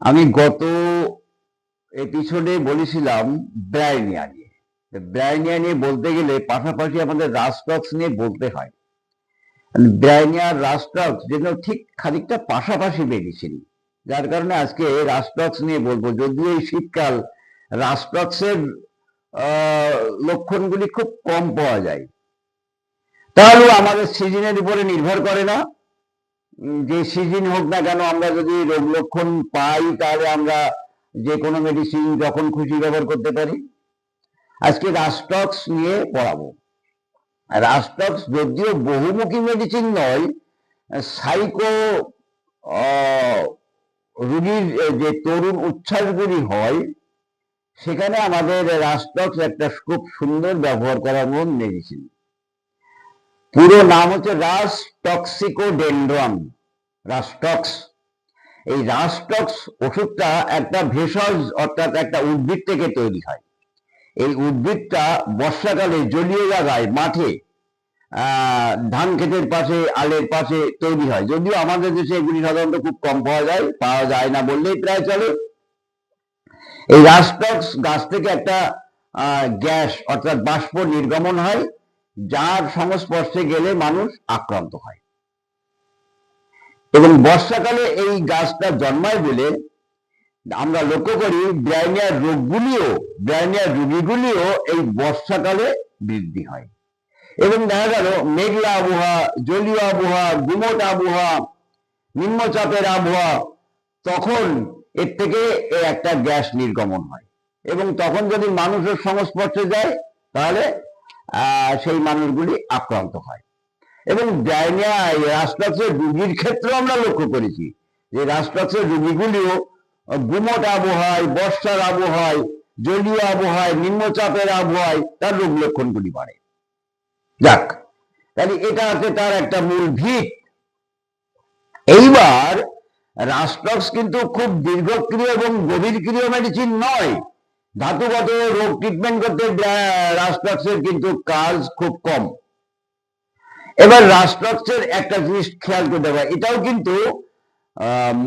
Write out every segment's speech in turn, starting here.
আমি গত এপিসোডে বলেছিলাম ব্রাইনিয়া নিয়ে। ব্রাইনিয়া নিয়ে বলতে গেলে পাশাপাশি আমাদের রাস্টক্স নিয়ে বলতে হয়। ব্রাইনিয়া রাস্টক্স যেন ঠিক খানিকটা পাশাপাশি মেডিসিন যার কারণে আজকে রাস্টক্স নিয়ে বলব। যদিও এই শীতকাল রাস্টক্সের লক্ষণগুলি খুব কম পাওয়া যায়। তাহলেও আমাদের সিজনের উপরে নির্ভর করে না। যে সিজন হোক না কেন আমরা যদি রোগ লক্ষণ পাই, তাহলে আমরা যে কোনো মেডিসিন যখন খুশি ব্যবহার করতে পারি। আজকে রাস্টক্স নিয়ে পড়াবো। রাস্টক্স যদিও বহুমুখী মেডিসিন নয় সাইকো রুগীর যে তরুণ উচ্ছ্বাসগুলি হয়, সেখানে আমাদের রাস্টক্স একটা খুব সুন্দর ব্যবহার করার মন মেডিসিন পুরো নাম হচ্ছে রাস টক্সিকোডেন্ড্রন রাস্টক্স এই রাস্টক্স ওষুধটা একটা ভেষজ, অর্থাৎ একটা উদ্ভিদ থেকে তৈরি হয়। এই উদ্ভিদটা বর্ষাকালে জলীয় জায়গায়, মাঠে ধান ক্ষেতের পাশে, আলের পাশে তৈরি হয়। যদিও আমাদের দেশে এগুলি সাধারণত খুব কম পাওয়া যায় পাওয়া যায় না বললেই প্রায় চলে। এই রাস্টক্স গাছ থেকে একটা গ্যাস, অর্থাৎ বাষ্প নির্গমন হয়। যার সংস্পর্শে গেলে মানুষ আক্রান্ত হয়। এবং বর্ষাকালে এই গাছটা জন্মায় বলে আমরা লক্ষ্য করি ব্রাইনিয়ার রোগগুলিও ব্রাইনিয়ার রোগীগুলিও এই বর্ষাকালে বৃদ্ধি হয়। এবং দেখা গেল মেঘলা আবহাওয়া, জলীয় আবহাওয়া, গুমট আবহাওয়া, নিম্নচাপের আবহাওয়া, তখন এর থেকে একটা গ্যাস নির্গমন হয়। এবং তখন যদি মানুষের সংস্পর্শে যায়, তাহলে সেই মানুষগুলি আক্রান্ত হয়। এবং ডায়নিয়া রাষ্ট্রাক্সের রুগীর ক্ষেত্রে আমরা লক্ষ্য করেছি যে রাষ্ট্রাক্সের রুগীগুলিও গুমট আবহাওয়ায়, বর্ষার আবহাওয়ায়, জলীয় আবহাওয়ায়, নিম্নচাপের আবহাওয়ায় তার রোগ লক্ষণগুলি বাড়ে। যাক, তাহলে এটা আছে তার একটা মূল ভিত। এইবার রাস্টক্স কিন্তু খুব দীর্ঘক্রিয় এবং গভীর ক্রিয় মেডিসিন নয়। ধাতুগত রোগ ট্রিটমেন্ট করতে রাস্টক্সের কিন্তু কাজ খুব কম। এবার রাস্ট্রাকচার একটা জিনিস খেয়াল করতে হবে, এটাও কিন্তু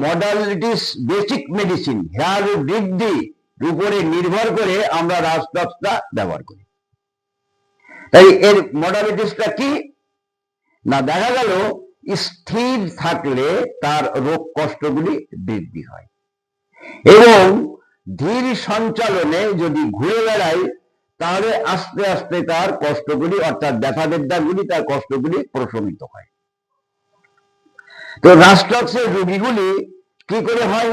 মডালিটিস বেসিক মেডিসিন হেয়ার বৃদ্ধি উপরে নির্ভর করে আমরা রাস্ট্রাকটা ব্যবহার করি। তাই এর মডালিটিসটা কি? না, দেখা গেল, স্থির থাকলে তার রোগ কষ্টগুলি বৃদ্ধি হয়। এবং ধীর সঞ্চালনে যদি ঘুরে বেড়ায় তাহলে আস্তে আস্তে তার কষ্টগুলি, অর্থাৎ ব্যথা বেদ্যাগুলি তার কষ্টগুলি প্রশমিত হয়। তো রাস্টক্সের রোগীগুলি কি করে হয়?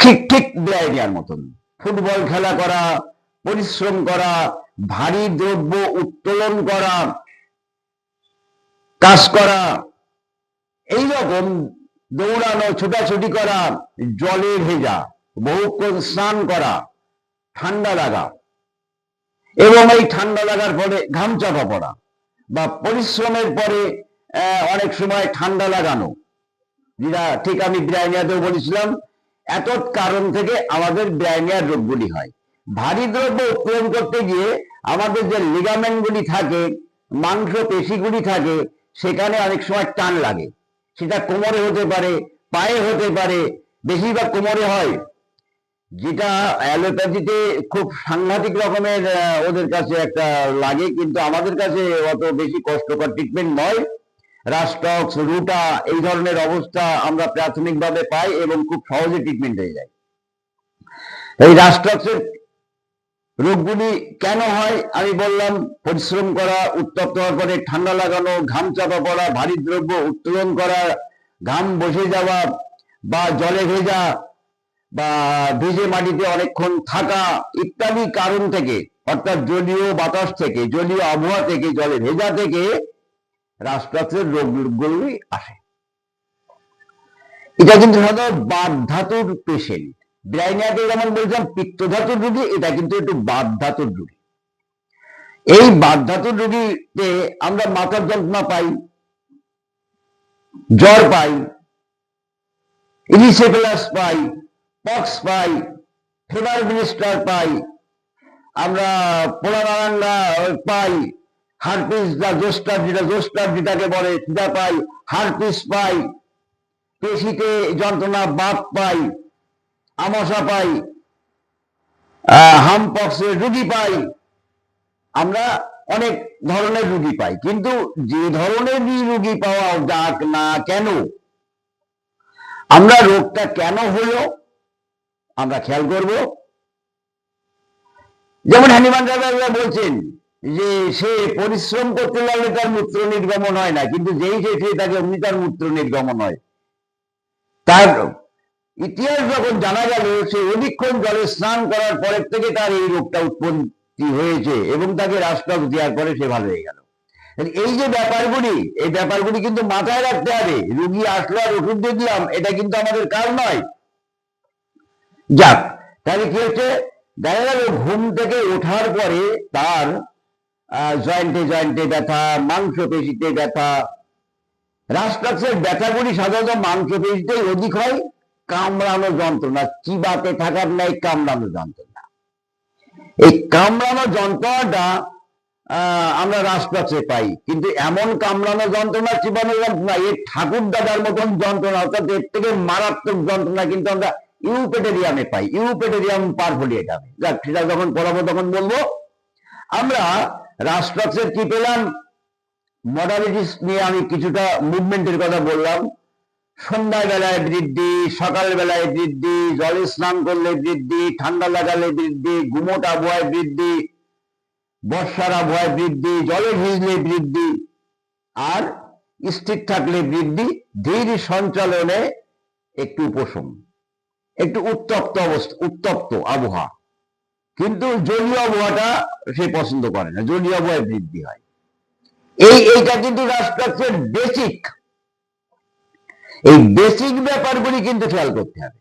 ঠিক ঠিক ব্লাইডিয়ার মতন। ফুটবল খেলা করা, পরিশ্রম করা, ভারী দ্রব্য উত্তোলন করা, কাজ করা এই রকম দৌড়ানো, ছোটাছুটি করা, জলে ভেজা, বহুক্ষণ স্নান করা, ঠান্ডা লাগা। এবং এই ঠান্ডা লাগার ফলে ঘাম চাপা পড়া বা পরিশ্রমের পরে অনেক সময় ঠান্ডা লাগানো। যেটা ঠিক আমি ব্রাইনিয়াতেও বলেছিলাম এত কারণ থেকে আমাদের ব্রাইনিয়ার রোগগুলি হয়। ভারী দ্রব্য উত্তোলন করতে গিয়ে আমাদের যে লিগামেন্ট গুলি থাকে, মাংস, পেশিগুলি থাকে, সেখানে অনেক সময় টান লাগে। সেটা কোমরে হতে পারে, পায়ে হতে পারে, বেশিরভাগ কোমরে হয়। যেটা অ্যালোপ্যাথিতে খুব সাংঘাতিক রকমের ওদের কাছে একটা লাগে, কিন্তু আমাদের কাছে অত বেশি কষ্টকর ট্রিটমেন্ট নয়। রাস্টক্স রুটা এই ধরনের অবস্থা আমরা প্রাথমিকভাবে পাই এবং খুব সহজে ট্রিটমেন্ট হয়ে যায়। এই রাস্টক্সের রোগগুলি কেন হয়? আমি বললাম, পরিশ্রম করা, উত্তপ্ত হওয়ার পরে ঠান্ডা লাগানো, ঘাম চাপা পড়া, ভারী দ্রব্য উত্তোলন করা, ঘাম বসে যাওয়া, বা জলে ভেজা, বা ভিজে মাটিতে অনেকক্ষণ থাকা ইত্যাদি কারণ থেকে, অর্থাৎ জলীয় বাতাস থেকে, জলীয় আবহাওয়া থেকে, জলে ভেজা থেকে রাষ্ট্রাক্ষের রোগগুলি আসে। এটা কিন্তু সাধারণত বাদ ধাতুর পেশেন্ট। ব্রাইনিয়াতে যেমন বলছিলাম পিত্ত ধাতুর রোগী, এটা কিন্তু একটু বাদ রোগী। এই বাদ রোগীতে আমরা মাথার যন্ত্রণা পাই, জ্বর পাই ইলিসেফেলাস পাই পক্স পাই ফেভার মিনিস্টার পাই, আমরা পোড়ানারাঙ্গা পাই হারপিস যা জোস্টার যেটা জোস্টার যেটাকে বলে, সেটা পাই হারপিস পাই, পেশিতে যন্ত্রণা, বাপ পাই আমসা পাই হামপক্সের রুগী পাই, আমরা অনেক ধরনের রুগী পাই। কিন্তু যে ধরনের রুগী পাওয়া যাক না কেন, আমরা রোগটা কেন হলো, আমরা খেয়াল করব। যেমন হ্যানিমান রাজা বলছেন যে, সে পরিশ্রম করতে লাগলে তার মূত্র নির্গমন হয় না, কিন্তু যেই সে থাকে অমনি তার মূত্র নির্গমন হয়। তার ইতিহাস যখন জানা গেল, সে অধিকক্ষণ জলে স্নান করার পরের থেকে তার এই রোগটা উৎপত্তি হয়েছে এবং তাকে রাষ্ট্রক দেওয়ার পরে সে ভালো হয়ে গেল। এই যে ব্যাপারগুলি, এই ব্যাপারগুলি কিন্তু মাথায় রাখতে হবে। রুগী আসলো আর ওষুধ দিয়ে দিলাম, এটা কিন্তু আমাদের কাজ নয়। যাক, তাহলে কি হচ্ছে? দেখা গেল ঘুম থেকে ওঠার পরে তার জয়েন্টে জয়েন্টে ব্যথা মাংস পেশিতে ব্যথা রাষ্ট্রাক্ষের ব্যথাগুলি সাধারণত মাংস পেশিতেই অধিক হয় কামড়ানো যন্ত্রণা। চিবাতে থাকার নাই কামড়ানো যন্ত্রণা। এই কামড়ানো যন্ত্রণাটা আমরা রাজপথে পাই। কিন্তু এমন কামড়ানো যন্ত্রণা চিবানো যন্ত্রণা এর ঠাকুর দাদার মতন যন্ত্রণা, অর্থাৎ এর থেকে মারাত্মক যন্ত্রণা কিন্তু আমরা ইউপেটেরিয়ামে পাই। ইউপেটেরিয়াম পারফোলিয়েটামে যাক, সেটা যখন পড়াবো তখন বলব। আমরা রাষ্ট্রাক্ষের কি পেলাম? মডালিটিস নিয়ে আমি কিছুটা মুভমেন্টের কথা বললাম। সন্ধ্যায় বেলায় বৃদ্ধি সকাল বেলায় বৃদ্ধি, জলে স্নান করলে বৃদ্ধি, ঠান্ডা লাগালে বৃদ্ধি গুমোট আবহাওয়ায় বৃদ্ধি, বর্ষার আবহাওয়ায় বৃদ্ধি, জলে ভিজলে বৃদ্ধি, আর স্থির থাকলে বৃদ্ধি, ধীর সঞ্চালনে একটু উপশম, একটু উত্তপ্ত অবস্থা, উত্তপ্ত আবহাওয়া। কিন্তু জলীয় আবহাওয়াটা সে পছন্দ করে না, জলীয় আবহাওয়ায় বৃদ্ধি হয়। এই, এইটা কিন্তু রাষ্ট্রাক্ষের বেসিক এই বেসিক ব্যাপারগুলি কিন্তু খেয়াল করতে হবে।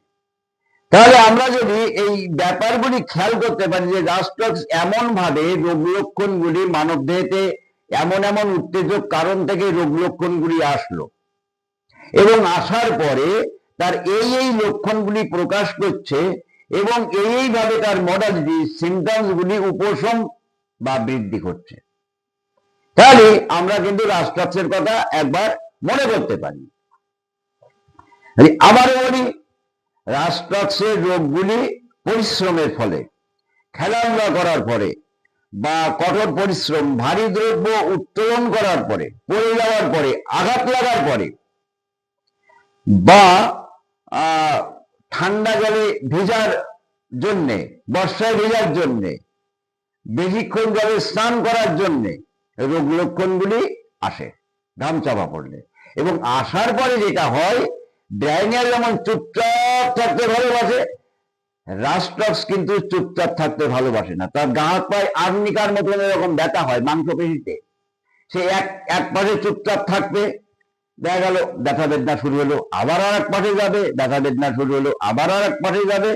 তাহলে আমরা যদি এই ব্যাপারগুলি খেয়াল করতে পারি যে রাষ্ট্রাক্ষ এমন ভাবে রোগ লক্ষণগুলি মানব দেহেতে এমন এমন উত্তেজক কারণ থেকে রোগ লক্ষণগুলি আসলো এবং আসার পরে তার এই এই লক্ষণগুলি প্রকাশ করছে এবং এই এইভাবে তার মডালিটি সিমটমস গুলি উপশম বা বৃদ্ধি করছে। তাহলে আমরা কিন্তু রাষ্ট্রাক্ষের কথা একবার মনে করতে পারি। আবারও বলি রাষ্ট্রাক্ষের রোগগুলি পরিশ্রমের ফলে, খেলাধুলা করার পরে বা কঠোর পরিশ্রম, ভারী দ্রব্য উত্তোলন করার পরে, পড়ে যাওয়ার পরে, আঘাত লাগার পরে বা ঠান্ডা জলে ভেজার জন্যে, বর্ষায় ভেজার জন্যে, বেশিক্ষণ জলে স্নান করার জন্যে রোগ লক্ষণগুলি আসে, ঘাম চাপা পড়লে। এবং আসার পরে যেটা হয় ড্রাইনার যেমন চুপচাপ থাকতে ভালোবাসে রাস্টক্স কিন্তু চুপচাপ থাকতে ভালোবাসে না। তার গা হাত পায়ে আর্নিকার মতন এরকম ব্যথা হয় মাংস পেশিতে সে এক এক পাশে চুপচাপ থাকবে, দেখা গেল, ব্যথা বেদনা শুরু হলো, আবার আর এক পাশে যাবে, ব্যথা বেদনা শুরু হলো, আবার আর এক পাশে যাবে।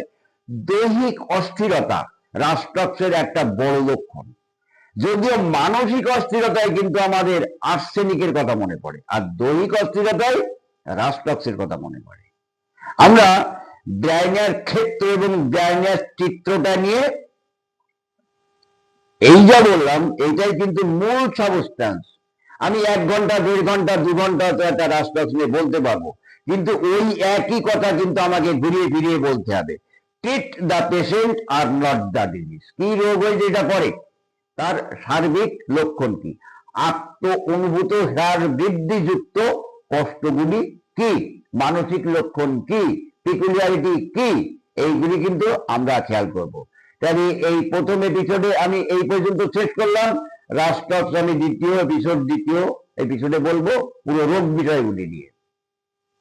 দৈহিক অস্থিরতা রাষ্ট্রক্সের একটা বড় লক্ষণ। যদিও মানসিক অস্থিরতায় কিন্তু আমাদের আর্সেনিকের কথা মনে পড়ে, আর দৈহিক অস্থিরতায় রাষ্ট্রক্সের কথা মনে পড়ে আমরা ব্রাইনার ক্ষেত্র এবং ব্রাইনার চিত্রটা নিয়ে এই যা বললাম, এইটাই কিন্তু মূল সাবস্টান্স আমি এক ঘণ্টা, দেড় ঘণ্টা, দু ঘণ্টা তো একটা রাষ্ট্রক্স নিয়ে বলতে পারব। কিন্তু ওই একই কথা কিন্তু আমাকে ঘুরিয়ে ফিরিয়ে বলতে হবে। ট্রিট দ্য পেশেন্ট আর নট দ্য ডিজিজ কি রোগ হয়েছে এটা পরে? তার সার্বিক লক্ষণ কি? আত্ম অনুভূত হার বৃদ্ধিযুক্ত কষ্টগুলি কি? মানসিক লক্ষণ কি? পিকুলিয়ারিটি কি? এইগুলি কিন্তু আমরা খেয়াল করব। তাহলে এই প্রথম এপিসোডে আমি এই পর্যন্ত শেষ করলাম। রাষ্ট্র আমি দ্বিতীয় এপিসোড দ্বিতীয় এপিসোডে বলব পুরো রোগ বিষয়গুলি নিয়ে।